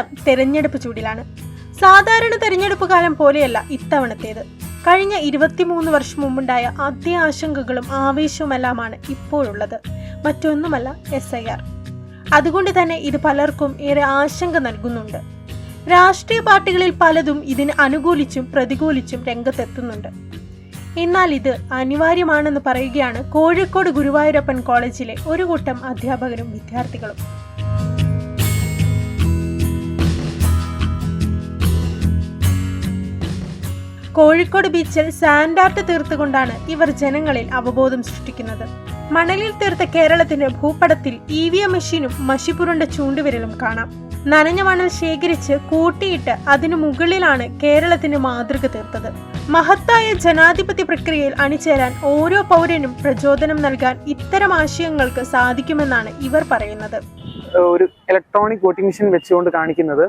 കേരളം തെരഞ്ഞെടുപ്പ് ചൂടിലാണ്. സാധാരണ തെരഞ്ഞെടുപ്പ് കാലം പോലെയല്ല ഇത്തവണത്തേത്. കഴിഞ്ഞ ഇരുപത്തിമൂന്ന് വർഷം മുമ്പുണ്ടായ അതേ ആശങ്കകളും ആവേശവുമെല്ലാമാണ് ഇപ്പോഴുള്ളത്. മറ്റൊന്നുമല്ല എസ് ഐ ആർ. അതുകൊണ്ട് തന്നെ ഇത് പലർക്കും ഏറെ ആശങ്ക നൽകുന്നുണ്ട്. രാഷ്ട്രീയ പാർട്ടികളിൽ പലതും ഇതിന് അനുകൂലിച്ചും പ്രതികൂലിച്ചും രംഗത്തെത്തുന്നുണ്ട്. എന്നാൽ ഇത് അനിവാര്യമാണെന്ന് പറയുകയാണ് കോഴിക്കോട് ഗുരുവായൂരപ്പൻ കോളേജിലെ ഒരു കൂട്ടം അധ്യാപകരും വിദ്യാർത്ഥികളും. കോഴിക്കോട് ബീച്ചിൽ സാൻഡാർട്ട് തീർത്തുകൊണ്ടാണ് ഇവർ ജനങ്ങളിൽ അവബോധം സൃഷ്ടിക്കുന്നത്. മണലിൽ തീർത്ത കേരളത്തിന്റെ ഭൂപടത്തിൽ ഇ വി എം മെഷീനും മഷിപുരുണ്ട ചൂണ്ടുവിരലും കാണാം. നനഞ്ഞ മണൽ ശേഖരിച്ച് കൂട്ടിയിട്ട് അതിനു മുകളിലാണ് കേരളത്തിന്റെ മാതൃക തീർത്തത്. മഹത്തായ ജനാധിപത്യ പ്രക്രിയയിൽ അണിചേരാൻ ഓരോ പൗരനും പ്രചോദനം നൽകാൻ ഇത്തരം ആശയങ്ങൾക്ക് സാധിക്കുമെന്നാണ് ഇവർ പറയുന്നത്. ഒരു ഇലക്ട്രോണിക് വോട്ടിംഗ് മെഷീൻ വെച്ചുകൊണ്ട് കാണിക്കുന്നത്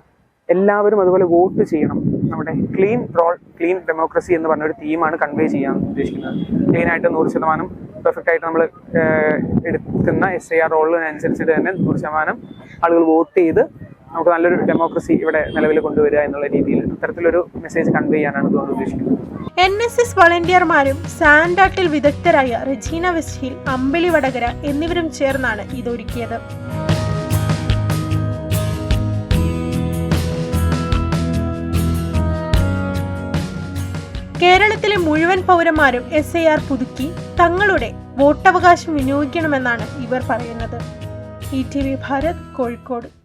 എല്ലാവരും അതുപോലെ വോട്ട് ചെയ്യണം. നമ്മുടെ ക്ലീൻ റോൾ ക്ലീൻ ഡെമോക്രസി എന്ന് പറഞ്ഞ ഒരു തീമാണ് കൺവേ ചെയ്യാൻ ഉദ്ദേശിക്കുന്നത്. ക്ലീൻ ആയിട്ട് നൂറ് ശതമാനം പെർഫെക്റ്റ് ആയിട്ട് നമ്മൾ എടുക്കുന്ന എസ് ഐ ആർ റോളിനനുസരിച്ചിട്ട് തന്നെ നൂറ് ശതമാനം ആളുകൾ വോട്ട് ചെയ്ത് നമുക്ക് നല്ലൊരു ഡെമോക്രസി ഇവിടെ നിലവിൽ കൊണ്ടുവരിക എന്നുള്ള രീതിയിൽ അത്തരത്തിലൊരു മെസ്സേജ് കൺവേ ചെയ്യാനാണ് ഇതുകൊണ്ട് ഉദ്ദേശിക്കുന്നത്. എൻ എസ് എസ് വളണ്ടിയർമാരും സാൻഡാട്ടിൽ വിദഗ്ധരായ റെജീന വെസ്റ്റ്ഹിൽ അമ്പിളി വടകര എന്നിവരും ചേർന്നാണ് ഇതൊരുക്കിയത്. കേരളത്തിലെ മുഴുവൻ പൗരന്മാരും എസ് ഐ ആർ പുതുക്കി തങ്ങളുടെ വോട്ടവകാശം വിനിയോഗിക്കണമെന്നാണ് ഇവർ പറയുന്നത്. E T V Bharat Kozhikode.